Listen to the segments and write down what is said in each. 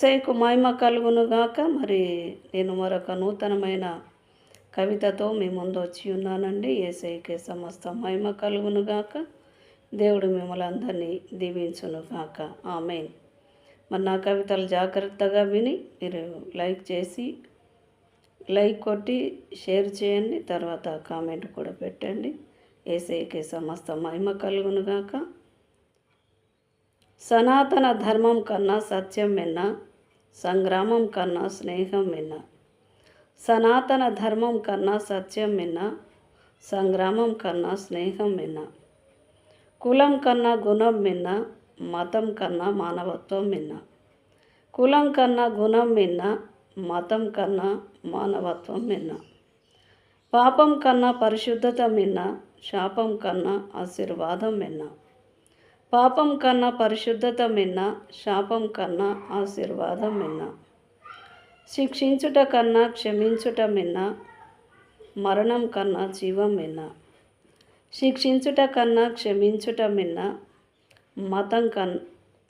ఏసైకు మహిమ కలుగునుగాక. మరి నేను మరొక నూతనమైన కవితతో మీ ముందు వచ్చి ఉన్నానండి. ఏసైకే సమస్త మహిమ కలుగునుగాక. దేవుడు మిమ్మల్ని అందరినీ దీవించునుగాక. ఆమెన్. మరి నా కవితలు జాగ్రత్తగా విని మీరు లైక్ చేసి లైక్ కొట్టి షేర్ చేయండి. తర్వాత కామెంట్ కూడా పెట్టండి. ఏసైకే సమస్త మహిమ కలుగునుగాక. సనాతన ధర్మం కన్నా సత్యం విన్నా. సంగ్రామం కన్నా స్నేహం విన్న సనాతన ధర్మం కన్నా సత్యం విన్న సంగ్రామం కన్నా స్నేహం విన్న కులం కన్నా గుణం విన్న మతం కన్నా మానవత్వం విన్న కులం కన్నా గుణం విన్న మతం కన్నా మానవత్వం విన్న పాపం కన్నా పరిశుద్ధత విన్న శాపం కన్నా ఆశీర్వాదం విన్నా పాపం కన్నా పరిశుద్ధత మిన్న శాపం కన్నా ఆశీర్వాదం మిన్న శిక్షించుట కన్నా క్షమించుట మిన్న మరణం కన్నా జీవం మిన్న శిక్షించుట కన్నా క్షమించుట మిన్న మతం కన్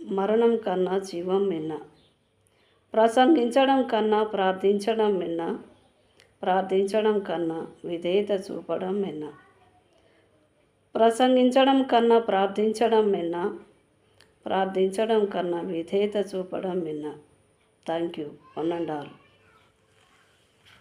మరణం కన్నా జీవం మిన్న ప్రసంగించడం కన్నా ప్రార్థించడం మిన్న ప్రార్థించడం కన్నా విధేయత చూపడం మిన్న. ప్రసంగించడం కన్నా ప్రార్థించడం మిన్న. ప్రార్థించడం కన్నా విధేయత చూపడం మిన్న. Thank you one and all.